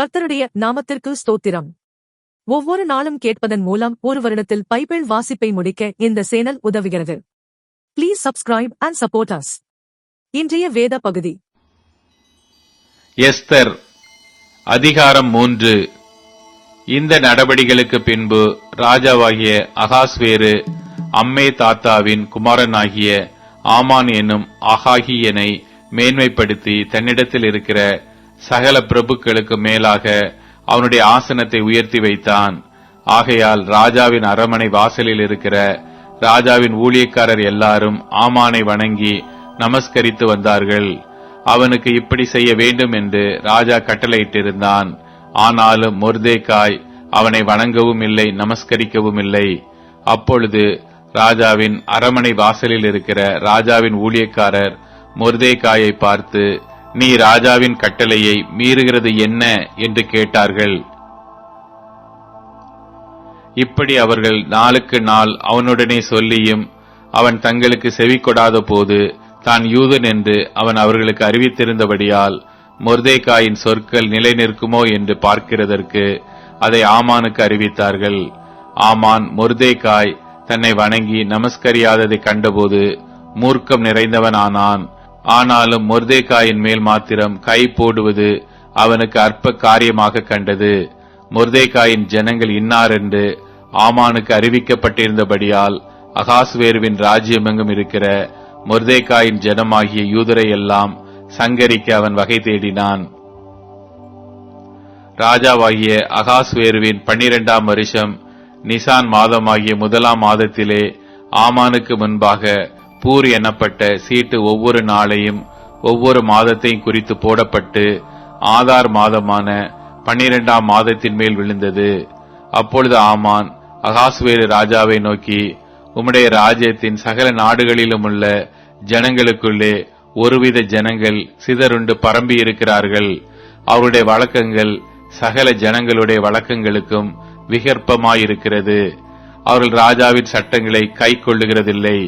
கர்த்தருடைய நாமத்திற்கு ஸ்தோத்திரம். ஒவ்வொரு நாளும் கேட்பதன் மூலம் ஒரு வருடத்தில் பைபிள் வாசிப்பை முடிக்க இந்த சேனல் உதவுகிறது. Please subscribe and support us இன்றைய வேத பகுதி. எஸ்தர் அதிகாரம் மூன்று. இந்த நடபடிகளுக்கு பின்பு ராஜாவாகிய அகாஸ்வேரு அம்மே தாத்தாவின் குமாரனாகிய ஆமான் என்னும் அகாகியனை மேன்மைப்படுத்தி தன்னிடத்தில் இருக்கிற சகல பிரபுக்களுக்கு மேலாக அவனுடைய ஆசனத்தை உயர்த்தி வைத்தான். ஆகையால் ராஜாவின் அரமனை வாசலில் இருக்கிற ராஜாவின் ஊழியக்காரர் எல்லாரும் ஆமானை வணங்கி நமஸ்கரித்து வந்தார்கள். அவனுக்கு இப்படி செய்ய வேண்டும் என்று ராஜா கட்டளையிட்டிருந்தான். ஆனாலும் மொர்தேக்காய் அவனை வணங்கவும் இல்லை நமஸ்கரிக்கவும் இல்லை. அப்பொழுது ராஜாவின் அரமனை வாசலில் இருக்கிற ராஜாவின் ஊழியக்காரர் மொர்தேக்காயை பார்த்து நீ ராஜாவின் கட்டளையை மீறுகிறது என்ன என்று கேட்டார்கள். இப்படி அவர்கள் நாளுக்கு நாள் அவனுடனே சொல்லியும் அவன் தங்களுக்கு செவி கொடாத போது தான் யூதன் என்று அவன் அவர்களுக்கு அறிவித்திருந்தபடியால் மொர்தேக்காயின் சொற்கள் நிலை நிற்குமோ என்று பார்க்கிறதற்கு அதை ஆமானுக்கு அறிவித்தார்கள். ஆமான் மொர்தேக்காய் தன்னை வணங்கி நமஸ்கரியாததை கண்டபோது மூர்க்கம் நிறைந்தவனானான். ஆனாலும் முர்தேகாயின் மேல் மாத்திரம் கை போடுவது அவனுக்கு அற்ப காரியமாக கண்டது. முர்தேகாயின் ஜனங்கள் இன்னார் என்று ஆமானுக்கு அறிவிக்கப்பட்டிருந்தபடியால் அகாஸ்வேருவின் ராஜ்யமெங்கும் இருக்கிற முர்தேகாயின் ஜனமாகிய யூதரை எல்லாம் சங்கரிக்க அவன் வகை தேடினான். ராஜாவாகிய அகாஸ்வேருவின் பன்னிரெண்டாம் வருஷம் நிசான் மாதமாகிய முதலாம் மாதத்திலே ஆமானுக்கு முன்பாக பூர் எனப்பட்ட சீட்டு ஒவ்வொரு நாளையும் ஒவ்வொரு மாதத்தையும் குறித்து போடப்பட்டு ஆதார் மாதமான பன்னிரெண்டாம் மாதத்தின் மேல் விழுந்தது. அப்பொழுது ஆமான் அகாஸ்வேரு ராஜாவை நோக்கி உம்முடைய ராஜ்யத்தின் சகல நாடுகளிலும் உள்ள ஜனங்களுக்குள்ளே ஒருவித ஜனங்கள் சிதறுண்டு பரம்பி இருக்கிறார்கள் அவருடைய வழக்கங்கள் சகல ஜனங்களுடைய வழக்கங்களுக்கும் விகற்பமாயிருக்கிறது. அவர்கள் ராஜாவின் சட்டங்களை கை கொள்ளுகிறதில்லை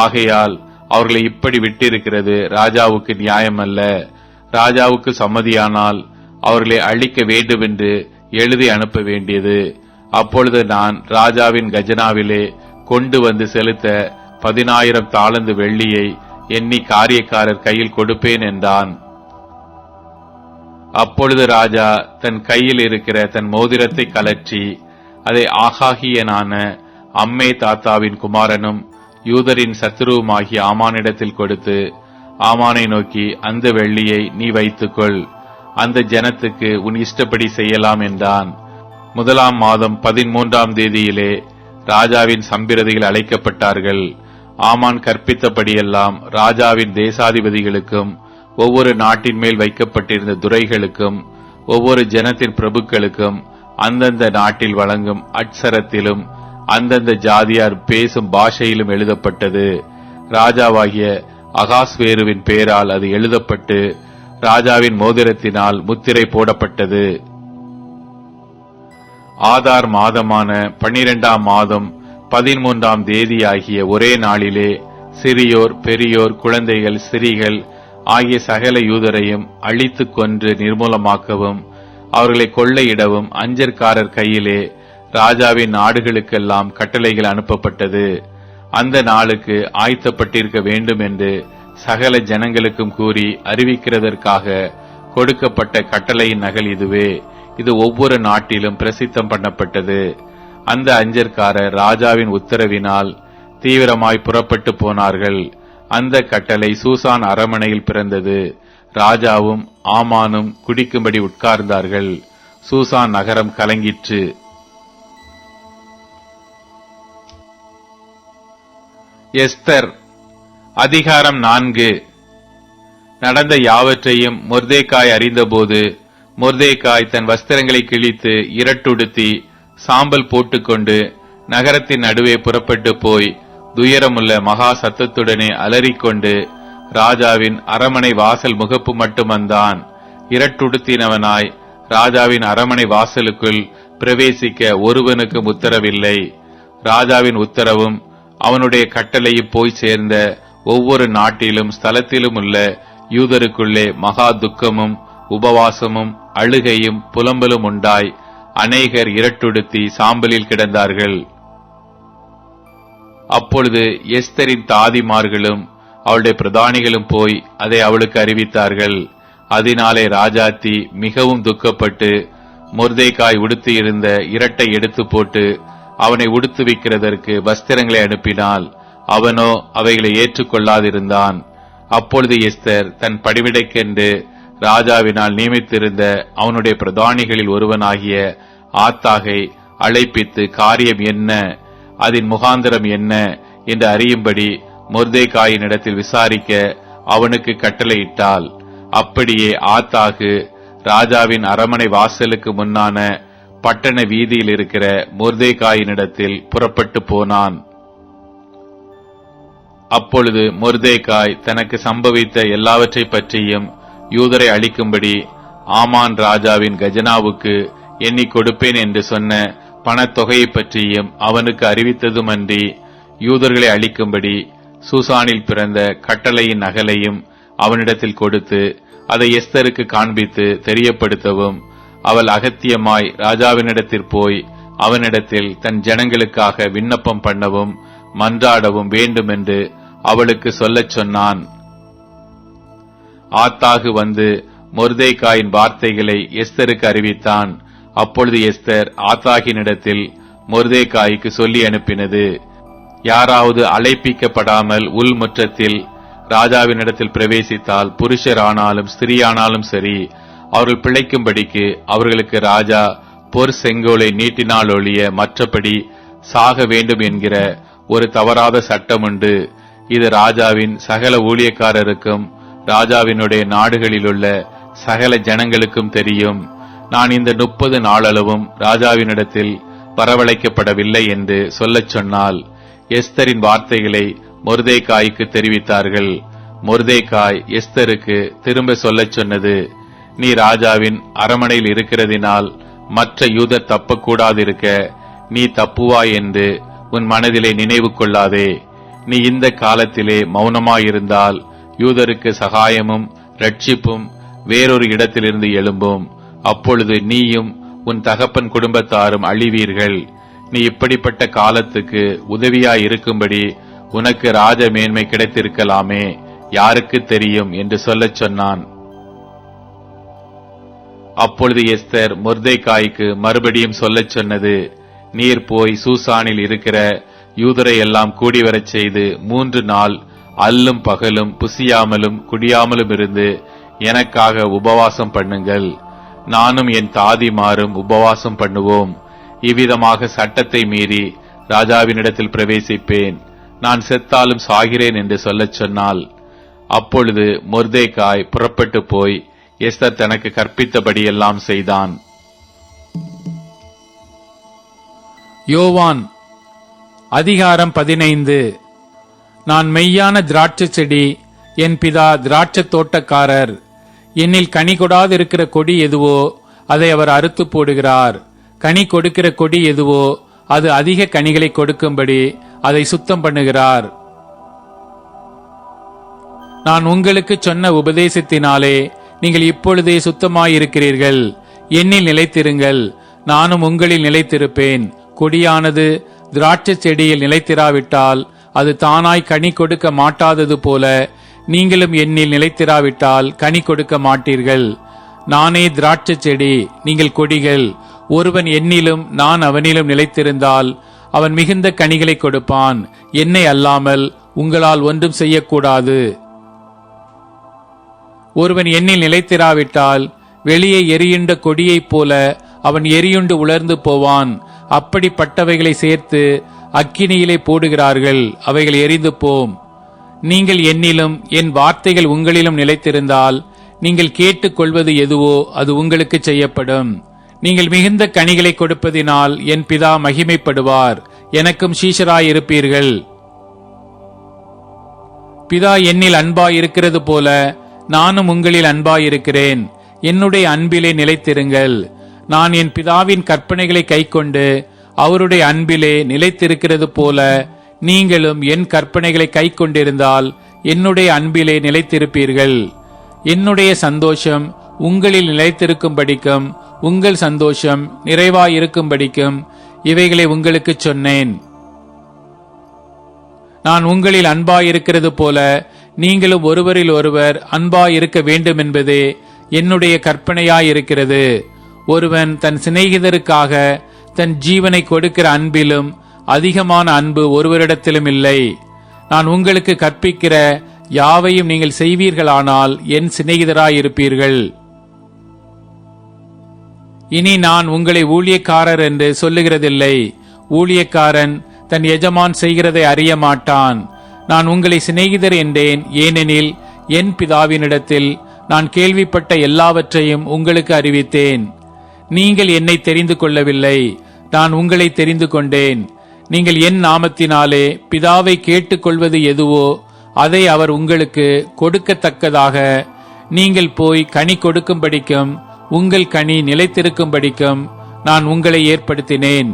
ஆகையால் அவர்களை இப்படி விட்டிருக்கிறது ராஜாவுக்கு நியாயமல்ல. ராஜாவுக்கு சம்மதியானால் அவர்களை அழிக்க வேண்டுமென்று எழுதி அனுப்ப வேண்டியது. அப்பொழுது நான் ராஜாவின் கஜனாவிலே கொண்டு வந்து செலுத்த பதினாயிரம் தாளந்து வெள்ளியை எண்ணி காரியக்காரர் கையில் கொடுப்பேன் என்றான். அப்பொழுது ராஜா தன் கையில் இருக்கிற தன் மோதிரத்தை கலற்றி அதை ஆகாகியனான அம்மே தாத்தாவின் குமாரனும் யூதரின் சத்துருவுமாகி ஆமானிடத்தில் கொடுத்து ஆமானை நோக்கி அந்த வெள்ளியை நீ வைத்துக்கொள். அந்த ஜனத்துக்கு உன் இஷ்டப்படி செய்யலாம் என்றான். முதலாம் மாதம் பதிமூன்றாம் தேதியிலே ராஜாவின் சம்பிரதிகள் அழைக்கப்பட்டார்கள். ஆமான் கற்பித்தபடியெல்லாம் ராஜாவின் தேசாதிபதிகளுக்கும் ஒவ்வொரு நாட்டின் மேல் வைக்கப்பட்டிருந்த துரைகளுக்கும் ஒவ்வொரு ஜனத்தின் பிரபுக்களுக்கும் அந்தந்த நாட்டில் வழங்கும் அட்சரத்திலும் அந்தந்த ஜாதியார் பேசும் பாஷையிலும் எழுதப்பட்டது. ராஜாவாகிய அகாஸ்வேருவின் பெயரால் அது எழுதப்பட்டு ராஜாவின் மோதிரத்தினால் முத்திரை போடப்பட்டது. ஆதார் மாதமான பன்னிரெண்டாம் மாதம் பதிமூன்றாம் தேதியாகிய ஒரே நாளிலே சிறியோர் பெரியோர் குழந்தைகள் சிறிகள் ஆகிய சகல யூதரையும் அழித்துக் கொன்று நிர்மூலமாக்கவும் அவர்களை கொள்ளையிடவும் அஞ்சற்காரர் கையிலே ராஜாவின் நாடுகளுக்கெல்லாம் கட்டளைகள் அனுப்பப்பட்டது. அந்த நாளுக்கு ஆய்த்தப்பட்டிருக்க வேண்டும் என்று சகல ஜனங்களுக்கும் கூறி அறிவிக்கிறதற்காக கொடுக்கப்பட்ட கட்டளையின் நகல் இதுவே. இது ஒவ்வொரு நாட்டிலும் பிரசித்தம் பண்ணப்பட்டது. அந்த அஞ்சற்காரர் ராஜாவின் உத்தரவினால் தீவிரமாய் புறப்பட்டு போனார்கள். அந்த கட்டளை சூசான் அரமனையில் பிறந்தது. ராஜாவும் ஆமானும் குடிக்கும்படி உட்கார்ந்தார்கள். சூசான் நகரம் கலங்கிற்று. எஸ்தர் அதிகாரம் நான்கு. நடந்த யாவற்றையும் மொர்தேக்காய் அறிந்தபோது முர்தேக்காய் தன் வஸ்திரங்களை கிழித்து இரட்டுடுத்தி சாம்பல் போட்டுக்கொண்டு நகரத்தின் நடுவே புறப்பட்டு போய் துயரமுள்ள மகா சத்தத்துடனே அலறிக்கொண்டு ராஜாவின் அரமனை வாசல் முகப்பு மட்டும் வந்தான் இரட்டுடுத்தினவனாய் ராஜாவின் அரமனை வாசலுக்குள் பிரவேசிக்க ஒருவனுக்கும் உத்தரவில்லை. ராஜாவின் உத்தரவும் அவனுடைய கட்டளையும் போய் சேர்ந்த ஒவ்வொரு நாட்டிலும் ஸ்தலத்திலும் உள்ள யூதருக்குள்ளே மகா துக்கமும் உபவாசமும் அழுகையும் புலம்பலும் உண்டாய். அநேகர் இரட்டுடுத்தி சாம்பலில் கிடந்தார்கள். அப்பொழுது எஸ்தரின் தாதிமார்களும் அவளுடைய பிரதானிகளும் போய் அதை அவளுக்கு அறிவித்தார்கள். அதனாலே ராஜாத்தி மிகவும் துக்கப்பட்டு முர்தேகாய் உடுத்தியிருந்த இரட்டை எடுத்து போட்டு அவனை உடுத்து வைக்கிறதற்கு வஸ்திரங்களை அனுப்பினால் அவனோ அவைகளை ஏற்றுக்கொள்ளாதிருந்தான். அப்பொழுது எஸ்தர் தன் படிவிடைக்கென்று ராஜாவினால் நியமித்திருந்த அவனுடைய பிரதானிகளில் ஒருவனாகிய ஆத்தாகை அழைப்பித்து காரியம் என்ன? அதன் முகாந்திரம் என்ன? என்று அறியும்படி முர்தேகாயின் இடத்தில் விசாரிக்க அவனுக்கு கட்டளையிட்டாள். அப்படியே ஆத்தாகு ராஜாவின் அரமனை வாசலுக்கு முன்னான பட்டண வீதியில் இருக்கிற மொர்தேகாயினிடத்தில் புறப்பட்டு போனான். அப்பொழுது மொர்தேகாய் தனக்கு சம்பவித்த எல்லாவற்றை பற்றியும் யூதரை அளிக்கும்படி ஆமான் ராஜாவின் கஜனாவுக்கு எண்ணி கொடுப்பேன் என்று சொன்ன பணத்தொகையை பற்றியும் அவனுக்கு அறிவித்ததுமன்றி யூதர்களை அளிக்கும்படி சூசானில் பிறந்த கட்டளையின் நகலையும் அவனிடத்தில் கொடுத்து அதை எஸ்தருக்கு காண்பித்து தெரியப்படுத்தவும் அவள் அகத்தியமாய் ராஜாவினிடத்தில் போய் அவனிடத்தில் தன் ஜனங்களுக்காக விண்ணப்பம் பண்ணவும் மன்றாடவும் வேண்டும் என்று அவளுக்கு சொல்லச் சொன்னான். ஆத்தாகு வந்து மொர்தேகாயின் வார்த்தைகளை எஸ்தருக்கு அறிவித்தான். அப்பொழுது எஸ்தர் ஆத்தாகினிடத்தில் மொர்தேகாய்க்கு சொல்லி அனுப்பினது. யாராவது அழைப்பிக்கப்படாமல் உள்முற்றத்தில் ராஜாவினிடத்தில் பிரவேசித்தால் புருஷரானாலும் ஸ்திரீயானாலும் சரி அவர்கள் பிழைக்கும்படிக்கு அவர்களுக்கு ராஜா பொற் செங்கோலை நீட்டினால் ஒழிய மற்றபடி சாக வேண்டும் என்கிற ஒரு தவறாத சட்டம் உண்டு. இது ராஜாவின் சகல ஊழியக்காரருக்கும் ராஜாவினுடைய நாடுகளிலுள்ள சகல ஜனங்களுக்கும் தெரியும். நான் இந்த முப்பது நாளளவும் ராஜாவினிடத்தில் பரவழைக்கப்படவில்லை என்று சொல்லச் சொன்னால் எஸ்தரின் வார்த்தைகளை மொர்தேக்காய்க்கு தெரிவித்தார்கள். மொர்தேக்காய் எஸ்தருக்கு திரும்ப சொல்லச் சொன்னது நீ ராஜாவின் அரமனையில் இருக்கிறதினால் மற்ற யூதர் தப்பக்கூடாதிருக்க நீ தப்புவாய் என்று உன் மனதிலே நினைவு கொள்ளாதே. நீ இந்த காலத்திலே மௌனமாயிருந்தால் யூதருக்கு சகாயமும் ரட்சிப்பும் வேறொரு இடத்திலிருந்து எழும்பும். அப்பொழுது நீயும் உன் தகப்பன் குடும்பத்தாரும் அழிவீர்கள். நீ இப்படிப்பட்ட காலத்துக்கு உதவியாய் இருக்கும்படி உனக்கு ராஜ மேன்மை கிடைத்திருக்கலாமே. யாருக்கு தெரியும் என்று சொல்லச் சொன்னான். அப்பொழுது எஸ்தர் மொர்தேகாய்க்கு மறுபடியும் சொல்லச் சொன்னது நீர் போய் சூசானில் இருக்கிற யூதரை எல்லாம் கூடிவரச் செய்து மூன்று நாள் அல்லும் பகலும் புசியாமலும் குடியாமலும் இருந்து எனக்காக உபவாசம் பண்ணுங்கள். நானும் என் தாதிமாரும் உபவாசம் பண்ணுவோம். இவ்விதமாக சட்டத்தை மீறி ராஜாவினிடத்தில் பிரவேசிப்பேன். நான் செத்தாலும் சாகிறேன் என்று சொல்லச் சொன்னால் அப்பொழுது மொர்தேகாய் புறப்பட்டு போய் எஸ்தர் தனக்கு கற்பித்தபடியெல்லாம் செய்தான். யோவான் அதிகாரம் பதினைந்து. நான் மெய்யான திராட்சை செடி என் பிதா திராட்சைத் தோட்டக்காரர். என்னில் கனி கொடாதிருக்கிற கொடி எதுவோ அதை அவர் அறுத்து போடுகிறார். கனி கொடுக்கிற கொடி எதுவோ அது அதிக கனிகளை கொடுக்கும்படி அதை சுத்தம் பண்ணுகிறார். நான் உங்களுக்கு சொன்ன உபதேசத்தினாலே நீங்கள் இப்பொழுதே சுத்தமாயிருக்கிறீர்கள். என்னில் நிலைத்திருங்கள். நானும் உங்களில் நிலைத்திருப்பேன். கொடியானது திராட்சைச் செடியில் நிலைத்திராவிட்டால் அது தானாய் கனி கொடுக்க மாட்டாதது போல நீங்களும் என்னில் நிலைத்திராவிட்டால் கனி கொடுக்க மாட்டீர்கள். நானே திராட்சைச் செடி நீங்கள் கொடிகள். ஒருவன் என்னிலும் நான் அவனிலும் நிலைத்திருந்தால் அவன் மிகுந்த கனிகளை கொடுப்பான். என்னை அல்லாமல் உங்களால் ஒன்றும் செய்யக்கூடாது. ஒருவன் எண்ணில் நிலைத்திராவிட்டால் வெளியே எரியுண்ட கொடியைப் போல அவன் எரியுண்டு உலர்ந்து போவான். அப்படிப்பட்டவைகளை சேர்த்து அக்கினியிலே போடுகிறார்கள் அவைகள் எரிந்து போம். நீங்கள் என்னிலும் என் வார்த்தைகள் உங்களிலும் நிலைத்திருந்தால் நீங்கள் கேட்டுக்கொள்வது எதுவோ அது உங்களுக்கு செய்யப்படும். நீங்கள் மிகுந்த கனிகளை கொடுப்பதினால் என் பிதா மகிமைப்படுவார். எனக்கும் சீஷராயிருப்பீர்கள். பிதா என்னில் அன்பாயிருக்கிறது போல நானும் உங்களில் அன்பாயிருக்கிறேன். என்னுடைய அன்பிலே நிலைத்திருங்கள். நான் என் பிதாவின் கற்பனைகளை கைக்கொண்டு அவருடைய அன்பிலே நிலைத்திருக்கிறது போல நீங்களும் என் கற்பனைகளை கைக்கொண்டிருந்தால் என்னுடைய அன்பிலே நிலைத்திருப்பீர்கள். என்னுடைய சந்தோஷம் உங்களில் நிலைத்திருக்கும்படிக்கும் உங்கள் சந்தோஷம் நிறைவாயிருக்கும்படிக்கும் இவைகளை உங்களுக்குச் சொன்னேன். நான் உங்களில் அன்பாயிருக்கிறது போல நீங்களும் ஒருவரில் ஒருவர் அன்பாயிருக்க வேண்டும் என்பது என்னுடைய கற்பனையாயிருக்கிறது. ஒருவன் தன் சிநேகிதருக்காக தன் ஜீவனை கொடுக்கிற அன்பிலும் அதிகமான அன்பு ஒருவரிடத்திலும் இல்லை. நான் உங்களுக்கு கற்பிக்கிற யாவையும் நீங்கள் செய்வீர்களானால் என் சிநேகிதராயிருப்பீர்கள். இனி நான் உங்களை ஊழியக்காரர் என்று சொல்லுகிறதில்லை. ஊழியக்காரன் தன் எஜமான் செய்கிறதை அறிய மாட்டான் நான் உங்களை சிநேகிதர் என்றேன். ஏனெனில் என் பிதாவினிடத்தில் நான் கேள்விப்பட்ட எல்லாவற்றையும் உங்களுக்கு அறிவித்தேன். நீங்கள் என்னை தெரிந்து கொள்ளவில்லை. நான் உங்களை தெரிந்து கொண்டேன். நீங்கள் என் நாமத்தினாலே பிதாவை கேட்டுக்கொள்வது எதுவோ அதை அவர் உங்களுக்கு கொடுக்கத்தக்கதாக. நீங்கள் போய் கனி கொடுக்கும்படிக்கும் உங்கள் கனி நிலைத்திருக்கும்படிக்கும் நான் உங்களை ஏற்படுத்தினேன்.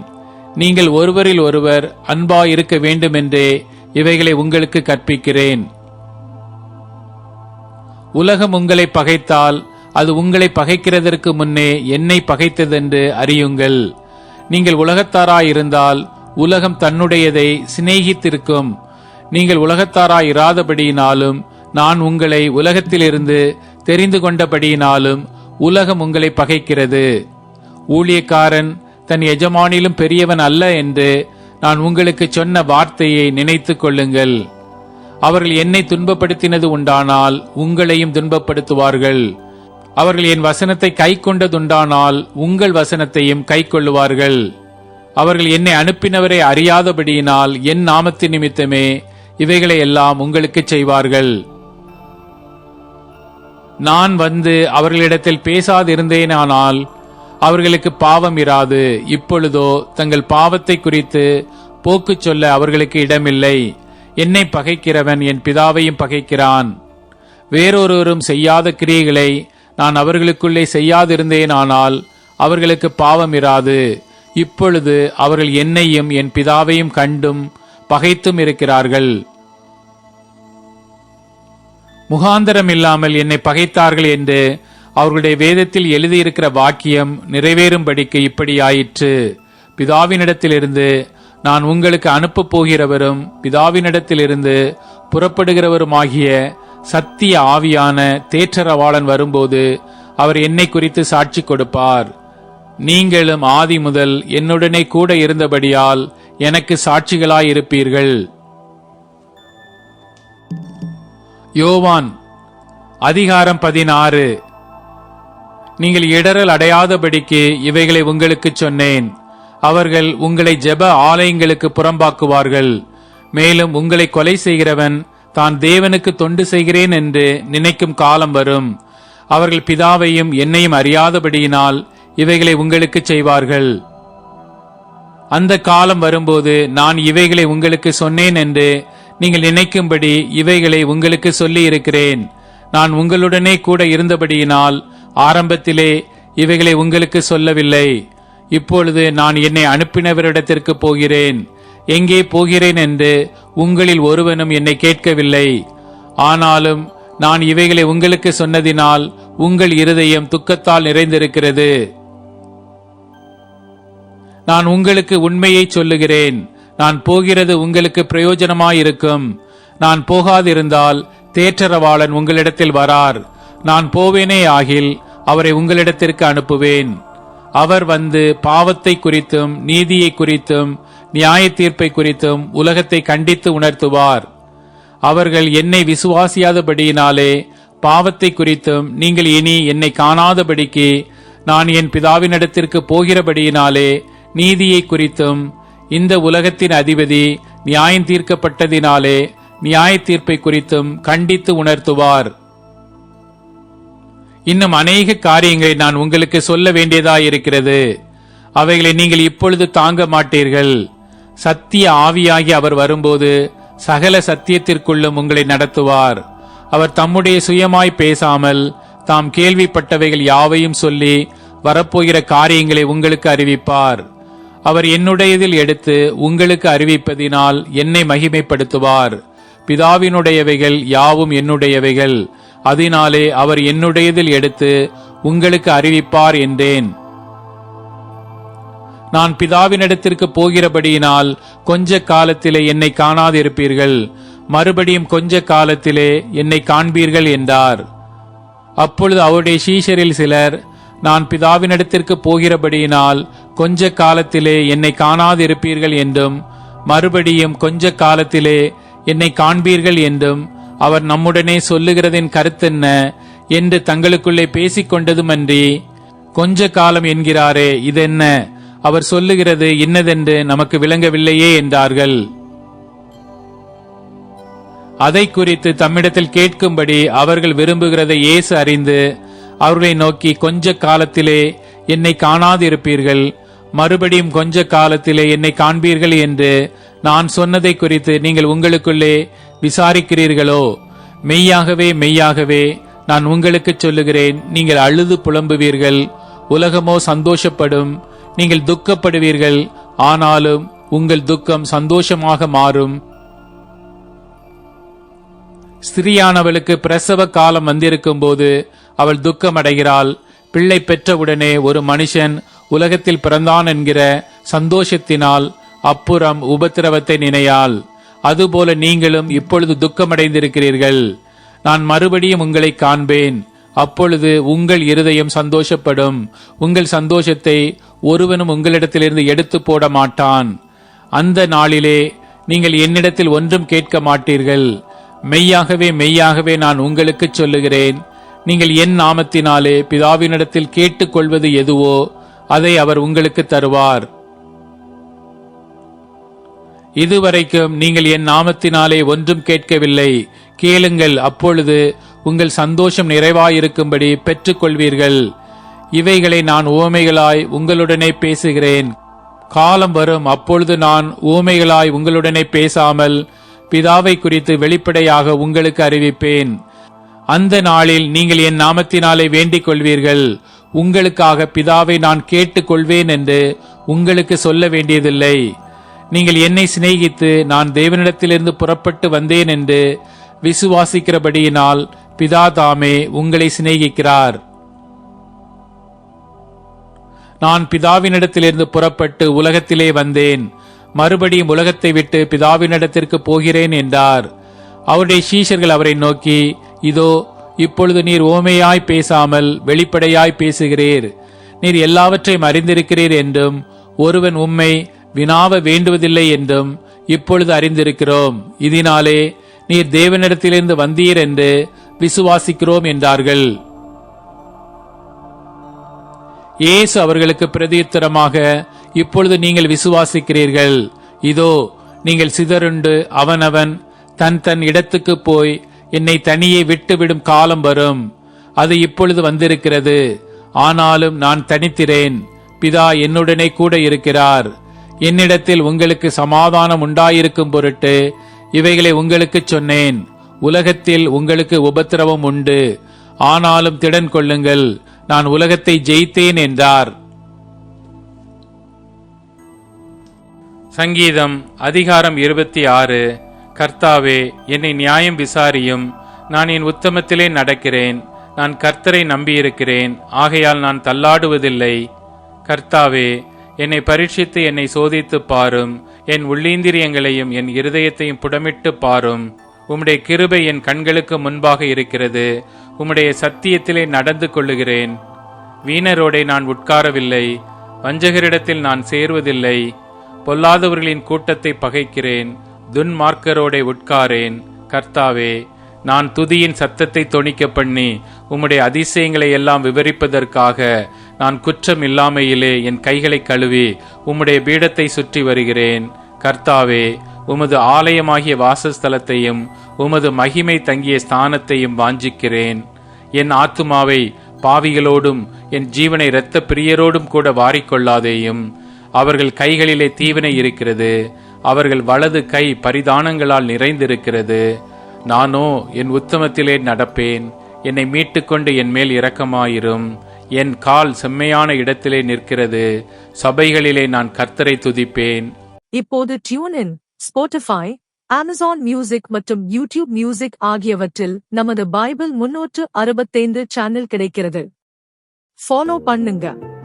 நீங்கள் ஒருவரில் ஒருவர் அன்பா இருக்க வேண்டுமென்றே இவைகளை உங்களுக்கு கற்பிக்கிறேன். உலகம் உங்களை பகைத்தால் அது உங்களை பகைக்கிறதற்கு முன்னே என்னை பகைத்ததென்று அறியுங்கள். நீங்கள் உலகத்தாராயிருந்தால் உலகம் தன்னுடையதை சிநேகித்திருக்கும். நீங்கள் உலகத்தாராயிராதபடியினாலும் நான் உங்களை உலகத்திலிருந்து தெரிந்து கொண்டபடியினாலும் உலகம் உங்களை பகைக்கிறது. ஊழியக்காரன் தன் எஜமானிலும் பெரியவன் அல்ல என்று நான் உங்களுக்கு சொன்ன வார்த்தையை நினைத்துக் கொள்ளுங்கள். அவர்கள் என்னை துன்பப்படுத்தினது உண்டானால் உங்களையும் துன்பப்படுத்துவார்கள். அவர்கள் என் வசனத்தை கை கொண்டதுண்டானால் உங்கள் வசனத்தையும் கை கொள்ளுவார்கள். அவர்கள் என்னை அனுப்பினவரை அறியாதபடியினால் என் நாமத்தின் நிமித்தமே இவைகளை எல்லாம் உங்களுக்கு செய்வார்கள். நான் வந்து அவர்களிடத்தில் பேசாதிருந்தேனானால் அவர்களுக்கு பாவம் இராது. இப்பொழுதோ தங்கள் பாவத்தை குறித்து போக்கு சொல்ல அவர்களுக்கு இடமில்லை. என்னை பகைக்கிறவன் என் பிதாவையும் பகைக்கிறான். வேறொருவரும் செய்யாத கிரியைகளை நான் அவர்களுக்குள்ளே செய்யாதிருந்தேனானால் அவர்களுக்கு பாவம் இராது. இப்பொழுது அவர்கள் என்னையும் என் பிதாவையும் கண்டும் பகைத்தும் இருக்கிறார்கள். முகாந்தரம் இல்லாமல் என்னை பகைத்தார்கள் என்று அவர்களுடைய வேதத்தில் எழுதியிருக்கிற வாக்கியம் நிறைவேறும்படிக்கு இப்படி ஆயிற்று பிதாவினிடத்திலிருந்து நான் உங்களுக்கு அனுப்பப் போகிறவரும் பிதாவினிடத்திலிருந்து புறப்படுகிறவருமாகிய சத்திய ஆவியான தேற்றரவாளன் வரும்போது அவர் என்னை குறித்து சாட்சி கொடுப்பார். நீங்களும் ஆதி முதல் என்னுடனே கூட இருந்தபடியால் எனக்கு சாட்சிகளாயிருப்பீர்கள். யோவான் அதிகாரம் பதினாறு. நீங்கள் இடரல் அடையாதபடிக்கு இவைகளை உங்களுக்குச் சொன்னேன். அவர்கள் உங்களை ஜெப ஆலயங்களுக்கு புறம்பாக்குவார்கள். மேலும் உங்களை கொலை செய்கிறவன் தான் தேவனுக்கு தொண்டு செய்கிறேன் என்று நினைக்கும் காலம் வரும். அவர்கள் பிதாவையும் என்னையும் அறியாதபடியினால் இவைகளை உங்களுக்குச் செய்வார்கள். அந்த காலம் வரும்போது நான் இவைகளை உங்களுக்கு சொன்னேன் என்று நீங்கள் நினைக்கும்படி இவைகளை உங்களுக்கு சொல்லி இருக்கிறேன் நான் உங்களுடனே கூட இருந்தபடியினால் ஆரம்பத்திலே இவைகளை உங்களுக்கு சொல்லவில்லை. இப்பொழுது நான் என்னை அனுப்பினவரிடத்திற்கு போகிறேன். எங்கே போகிறேன் என்று உங்களில் ஒருவனும் என்னை கேட்கவில்லை. ஆனாலும் நான் இவைகளை உங்களுக்கு சொன்னதினால் உங்கள் இருதயம் துக்கத்தால் நிறைந்திருக்கிறது. நான் உங்களுக்கு உண்மையை சொல்லுகிறேன். நான் போகிறது உங்களுக்கு பிரயோஜனமாயிருக்கும். நான் போகாதிருந்தால் தேற்றரவாளன் உங்களிடத்தில் வரார். நான் போவேனே ஆகில் அவரை உங்களிடத்திற்கு அனுப்புவேன். அவர் வந்து பாவத்தை குறித்தும் நீதியை குறித்தும் நியாய தீர்ப்பை குறித்தும் உலகத்தை கண்டித்து உணர்த்துவார். அவர்கள் என்னை விசுவாசியாதபடியினாலே பாவத்தை குறித்தும் நீங்கள் இனி என்னை காணாதபடிக்கு நான் என் பிதாவினிடத்திற்கு போகிறபடியினாலே நீதியை குறித்தும் இந்த உலகத்தின் அதிபதி நியாயம் தீர்க்கப்பட்டதினாலே நியாய தீர்ப்பை குறித்தும் கண்டித்து உணர்த்துவார். இன்னும் அநேக காரியங்களை நான் உங்களுக்கு சொல்ல வேண்டியதாயிருக்கிறது. அவைகளை நீங்கள் இப்பொழுது தாங்க மாட்டீர்கள். சத்திய ஆவியாகி அவர் வரும்போது சகல சத்தியத்திற்குள்ளும் உங்களை நடத்துவார். அவர் தம்முடைய சுயமாய் பேசாமல் தாம் கேள்விப்பட்டவைகள் யாவையும் சொல்லி வரப்போகிற காரியங்களை உங்களுக்கு அறிவிப்பார். அவர் என்னுடையதில் எடுத்து உங்களுக்கு அறிவிப்பதினால் என்னை மகிமைப்படுத்துவார். பிதாவினுடையவைகள் யாவும் என்னுடையவைகள். அதனாலே அவர் என்னுடையதில் எடுத்து உங்களுக்கு அறிவிப்பார் என்றேன். நான் பிதாவினிடத்திற்கு போகிறபடியினால் கொஞ்ச காலத்திலே என்னை காணாதிருப்பீர்கள். மறுபடியும் கொஞ்ச காலத்திலே என்னை காண்பீர்கள் என்றார். அப்பொழுது அவருடைய சீஷரில் சிலர் நான் பிதாவினிடத்திற்கு போகிறபடியினால் கொஞ்ச காலத்திலே என்னை காணாதிருப்பீர்கள் என்றும் மறுபடியும் கொஞ்ச காலத்திலே என்னை காண்பீர்கள் என்றும் அவர் நம்முடனே சொல்லுகிறதின் கருத்தென்ன என்று தங்களுக்குள்ளே பேசிக் கொண்டதுமன்றி கொஞ்ச காலம் என்கிறாரே இதென்ன? அவர் சொல்லுகிறது இன்னதென்று நமக்கு விளங்கவில்லையே என்றார்கள். அதை குறித்து தம்மிடத்தில் கேட்கும்படி அவர்கள் விரும்புகிறதை இயேசு அறிந்து அவர்களை நோக்கி கொஞ்ச காலத்திலே என்னை காணாதிருப்பீர்கள் மறுபடியும் கொஞ்ச காலத்திலே என்னை காண்பீர்கள் என்று நான் சொன்னதை குறித்து நீங்கள் உங்களுக்குள்ளே விசாரிக்கிறீர்களோ? மெய்யாகவே மெய்யாகவே நான் உங்களுக்கு சொல்லுகிறேன் நீங்கள் அழுது புலம்புவீர்கள் உலகமோ சந்தோஷப்படும் நீங்கள் துக்கப்படுவீர்கள் ஆனாலும் உங்கள் துக்கம் சந்தோஷமாக மாறும். ஸ்திரியானவளுக்கு பிரசவ காலம் வந்திருக்கும் போது அவள் துக்கமடைகிறாள். பிள்ளை பெற்றவுடனே ஒரு மனுஷன் உலகத்தில் பிறந்தான் என்கிற சந்தோஷத்தினால் அப்புறம் உபத்திரவத்தை நினையாள். அதுபோல நீங்களும் இப்பொழுது துக்கமடைந்திருக்கிறீர்கள். நான் மறுபடியும் உங்களை காண்பேன். அப்பொழுது உங்கள் இருதயம் சந்தோஷப்படும். உங்கள் சந்தோஷத்தை ஒருவனும் உங்களிடத்திலிருந்து எடுத்து போட மாட்டான். அந்த நாளிலே நீங்கள் என்னிடத்தில் ஒன்றும் கேட்க மாட்டீர்கள். மெய்யாகவே மெய்யாகவே நான் உங்களுக்கு சொல்லுகிறேன். நீங்கள் என் நாமத்தினாலே பிதாவினிடத்தில் கேட்டுக்கொள்வது எதுவோ அதை அவர் உங்களுக்கு தருவார். இதுவரைக்கும் நீங்கள் என் நாமத்தினாலே ஒன்றும் கேட்கவில்லை. கேளுங்கள் அப்பொழுது உங்கள் சந்தோஷம் நிறைவாயிருக்கும்படி பெற்றுக்கொள்வீர்கள். இவைகளை நான் உவமைகளாய் உங்களுடனே பேசுகிறேன். காலம் வரும் அப்பொழுது நான் ஊமைகளாய் உங்களுடனே பேசாமல் பிதாவை குறித்து வெளிப்படையாக உங்களுக்கு அறிவிப்பேன். அந்த நாளில் நீங்கள் என் நாமத்தினாலே வேண்டிக் கொள்வீர்கள் உங்களுக்காக பிதாவை நான் கேட்டுக் கொள்வேன் என்று உங்களுக்கு சொல்ல வேண்டியதில்லை. நீங்கள் என்னை சிநேகித்து நான் தேவனிடத்திலிருந்து புறப்பட்டு வந்தேன் என்று விசுவாசிக்கிறபடியினால் பிதா தாமே உங்களை சிநேகிக்கிறார். நான் பிதாவினிடத்திலிருந்து புறப்பட்டு உலகத்திலே வந்தேன். மறுபடியும் உலகத்தை விட்டு பிதாவினிடத்திற்கு போகிறேன் என்றார். அவருடைய சீஷர்கள் அவரை நோக்கி இதோ இப்பொழுது நீர் ஓமையாய் பேசாமல் வெளிப்படையாய் பேசுகிறீர். நீர் எல்லாவற்றையும் அறிந்திருக்கிறீர் என்றும் ஒருவன் உம்மை வினாவ வேண்டுவதில்லை என்றும் இப்பொழுது அறிந்திருக்கிறோம். இதனாலே நீர் தேவனிடத்திலிருந்து வந்தீர் என்று விசுவாசிக்கிறோம் என்றார்கள். இயேசு அவர்களுக்கு பிரதியுத்தரமாக இப்பொழுது நீங்கள் விசுவாசிக்கிறீர்கள். இதோ நீங்கள் சிதறுண்டு அவனவன் தன் தன் இடத்துக்கு போய் என்னை தனியே விட்டுவிடும் காலம் வரும். அது இப்பொழுது வந்திருக்கிறது. ஆனாலும் நான் தனித்திரேன் பிதா என்னுடனே கூட இருக்கிறார். என்னிடத்தில் உங்களுக்கு சமாதானம் உண்டாயிருக்கும் பொருட்டு இவைகளை உங்களுக்குச் சொன்னேன். உலகத்தில் உங்களுக்கு உபத்திரவம் உண்டு. ஆனாலும் திடன் கொள்ளுங்கள் நான் உலகத்தை ஜெயித்தேன் என்றார். சங்கீதம் அதிகாரம் இருபத்தி ஆறு. கர்த்தாவே என்னை நியாயம் விசாரியும். நான் என் உத்தமத்திலே நடக்கிறேன். நான் கர்த்தரை நம்பியிருக்கிறேன். ஆகையால் நான் தள்ளாடுவதில்லை. கர்த்தாவே என்னை பரீட்சித்து என்னை சோதித்துப் பாரும். என் உள்ளீந்திரியங்களையும் என் இருதயத்தையும் புடமிட்டு பாரும். உம்முடைய கிருபை என் கண்களுக்கு முன்பாக இருக்கிறது. உம்முடைய சத்தியத்திலே நடந்து கொள்ளுகிறேன். வீணரோடே நான் உட்காரவில்லை. வஞ்சகரிடத்தில் நான் சேர்வதில்லை. பொல்லாதவர்களின் கூட்டத்தை பகைக்கிறேன். துன்மார்க்கரோடே உட்காரேன். கர்த்தாவே நான் துதியின் சத்தத்தை தொணிக்க பண்ணி உம்முடைய அதிசயங்களை எல்லாம் விவரிப்பதற்காக நான் குற்றம் இல்லாமையிலே என் கைகளை கழுவி உம்முடைய பீடத்தை சுற்றி வருகிறேன். கர்த்தாவே உமது ஆலயமாகிய வாசஸ்தலத்தையும் உமது மகிமை தங்கிய ஸ்தானத்தையும் வாஞ்சிக்கிறேன். என் ஆத்துமாவை பாவிகளோடும் என் ஜீவனை இரத்த பிரியரோடும் கூட வாரிக்கொள்ளாதேயும். அவர்கள் கைகளிலே தீவினை இருக்கிறது. அவர்கள் வலது கை பரிதானங்களால் நிறைந்திருக்கிறது. நானோ என் உத்தமத்திலே நடப்பேன். என்னை மீட்டுக்கொண்டு என் மேல் இரக்கமாயிரும். என் கால் செம்மையான இடத்திலே நிற்கிறது. சபைகளிலே நான் கர்த்தரை துதிப்பேன். இப்போது டியூன் இன் அமேசான் மியூசிக் மற்றும் யூடியூப் மியூசிக் ஆகியவற்றில் நமது பைபிள் முன்னூற்று அறுபத்தைந்து சேனல் கிடைக்கிறது. ஃபாலோ பண்ணுங்க.